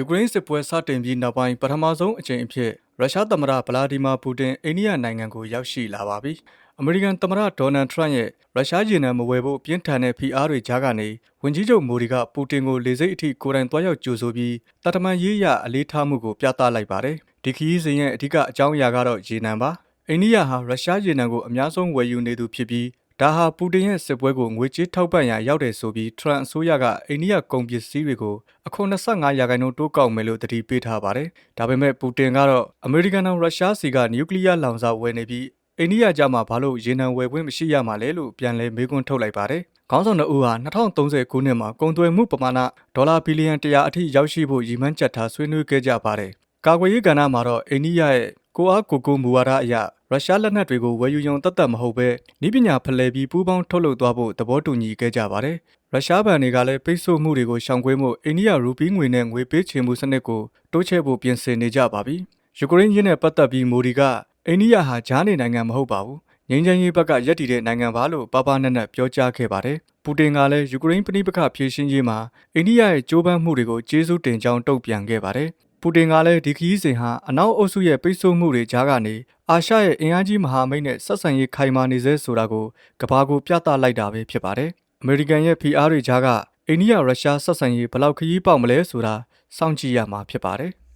ယူကရိန်းစစ်ပွဲစတင်ပြီးနောက်ပိုင်းပထမဆုံးအကြိမ်အဖြစ်ရုရှားသမ္မတဗလာဒီမာပူတင်အိန္ဒိယနိုင်ငံကိုရောက်ရှိလာပါပြီ။အမေရိကန်သမ္မတဒေါ်နယ်ထရန့်ရဲ့ရုရှားရေနံမဝယ်ဖို့ပြင်းထန်တဲ့ဖိအားတွေကြားကနေဝန်ကြီးချုပ်မိုဒီကပူတင်ကိုလေဆိပ်အထိကိုယ်တိုင်သွားရောက်ကြိုဆိုပြီးတတမန်ရေးရအလေးထားမှုကိုပြသလိုက်ပါတယ်။ဒီခရီးစဉ်ရဲ့အဓိကအကြောင်းအရာကတော့ရေနံပါ။အိန္ဒိယဟာရုရှားရေနံကိုအများဆုံးဝယ်ယူနေသူဖြစ်ပြီး ဒါဟာပူတင်ရဲ့စစ်ပွဲကိုငွေကြေးထောက်ပံ့ရာရောက်တယ်ဆိုပြီးထရန့်အစိုးရကအိန္ဒိယကုန်ပစ္စည်းတွေကိုအခွန်25ရာခိုင်နှုန်းတိုးကောက်မယ်လို့တတိပေးထားပါတယ်။ဒါပေမဲ့ပူတင်ကတော့အမေရိကန်နဲ့ရုရှားစီကနျူကလ িয়ার လောင်စာဝယ်နေပြီးအိန္ဒိယကြမှာဘာလို့ရေနံဝယ်ခွင့်မရှိရမှာလဲလို့ပြန်လဲမေးခွန်းထုတ်လိုက်ပါတယ်။ခေါင်းဆောင်တို့ဟာ2030ခုနှစ်မှာကုန်သွယ်မှုပမာဏဒေါ်လာဘီလီယံ100အထိရောက်ရှိဖို့ရည်မှန်းချက်ထားဆွေးနွေးခဲ့ကြပါတယ်။ကာကွယ်ရေးကဏ္ဍမှာတော့အိန္ဒိယရဲ့ကိုအားကိုကိုမူဝါဒအရ ရုရှားလက်နက်တွေကိုဝယ်ယူရုံတတ်တတ်မဟုတ်ဘဲဤပညာဖလှယ်ပြီးပူးပေါင်းထုတ်လုပ်သွားဖို့သဘောတူညီခဲ့ကြပါတယ်။ရုရှားဘဏ်တွေကလည်းပိတ်ဆို့မှုတွေကိုရှောင်ကွင်းမှုအိန္ဒိယရူပီးငွေနဲ့ငွေပေးချေမှုစနစ်ကိုတိုးချဲ့ဖို့ပြင်ဆင်နေကြပါပြီ။ယူကရိန်းရင်းနဲ့ပတ်သက်ပြီးမိုဒီကအိန္ဒိယဟာဂျားနေနိုင်ငံမဟုတ်ပါဘူး။ငင်းချမ်းရေးဘက်ကရက်တည်တဲ့နိုင်ငံပါလို့ပါပါနက်နက်ပြောကြားခဲ့ပါတယ်။ပူတင်ကလည်းယူကရိန်းပြည်ပခဖြည့်ရှင်းရေးမှာအိန္ဒိယရဲ့ကြိုးပမ်းမှုတွေကိုကျေးဇူးတင်ကြောင်းတုံ့ပြန်ခဲ့ပါတယ်။ ပူတင်ကလည်းဒီခရီးစဉ်ဟာအနောက်အုပ်စုရဲ့ပိတ်ဆို့မှုတွေကြားကနေအာရှရဲ့အင်အားကြီးမဟာမိတ်နဲ့ဆက်ဆံရေးခိုင်မာနေစေဆိုတာကိုကဘာကိုပြသလိုက်တာပဲဖြစ်ပါတယ်။အမေရိကန်ရဲ့ဖိအားတွေကြားကအိန္ဒိယရုရှားဆက်ဆံရေးဘယ်လောက်ခရီးပေါက်မလဲဆိုတာစောင့်ကြည့်ရမှာဖြစ်ပါတယ်။